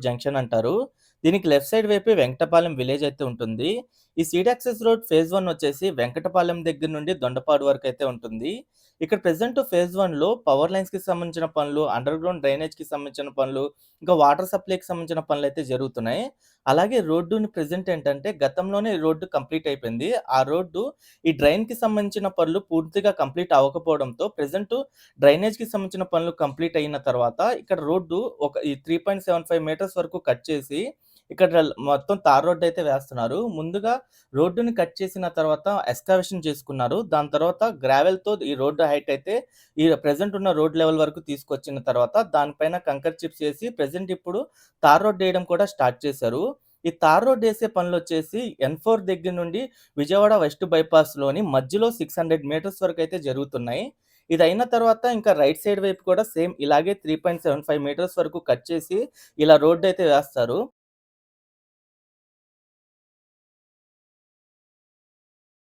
Junction అంటారు. దీనికి left side వైపు వెంకటపాలెం విలేజ్ అయితే ఉంటుంది. ఈ seed access road phase one వచ్చేసి వెంకటపాలెం దగ్గర నుండి దొండపాడు వరకు అయితే ఉంటుంది. ఇక్కడ ప్రెసెంట్ ఫేజ్ వన్లో పవర్ లైన్స్‌కి సంబంధించిన పనులు, అండర్ గ్రౌండ్ డ్రైనేజ్‌కి సంబంధించిన పనులు, ఇంకా వాటర్ సప్లైకి సంబంధించిన పనులు అయితే జరుగుతున్నాయి. అలాగే రోడ్డుని ప్రెసెంట్ ఏంటంటే గతంలోనే రోడ్డు కంప్లీట్ అయిపోయింది. ఆ రోడ్డు ఈ డ్రైన్‌కి సంబంధించిన పనులు పూర్తిగా కంప్లీట్ అవ్వకపోవడంతో ప్రెజెంట్ డ్రైనేజ్‌కి సంబంధించిన పనులు కంప్లీట్ అయిన తర్వాత ఇక్కడ రోడ్డు ఒక ఈ 3.75 మీటర్స్ వరకు కట్ చేసి ఇక్కడ మొత్తం తార్ రోడ్డు అయితే వేస్తున్నారు. ముందుగా రోడ్డుని కట్ చేసిన తర్వాత ఎక్స్‌కవేషన్ చేసుకున్నారు. దాని తర్వాత గ్రావెల్‌తో ఈ రోడ్డు హైట్ అయితే ఈ ప్రెసెంట్ ఉన్న రోడ్ లెవెల్ వరకు తీసుకొచ్చిన తర్వాత దానిపైన కంకర్ చిప్స్ వేసి ప్రెసెంట్ ఇప్పుడు తార్ రోడ్ వేయడం కూడా స్టార్ట్ చేశారు. ఈ తార్ రోడ్ ఏసే పనులొచ్చేసి ఎన్4 దగ్గర నుండి విజయవాడ వెస్ట్ బైపాస్‌లోని మధ్యలో 600 మీటర్స్ వరకు అయితే జరుగుతున్నాయి. ఇది అయిన తర్వాత ఇంకా రైట్ సైడ్ వైపు కూడా సేమ్ ఇలాగే 3.75 మీటర్స్ వరకు కట్ చేసి ఇలా రోడ్డు అయితే వేస్తారు.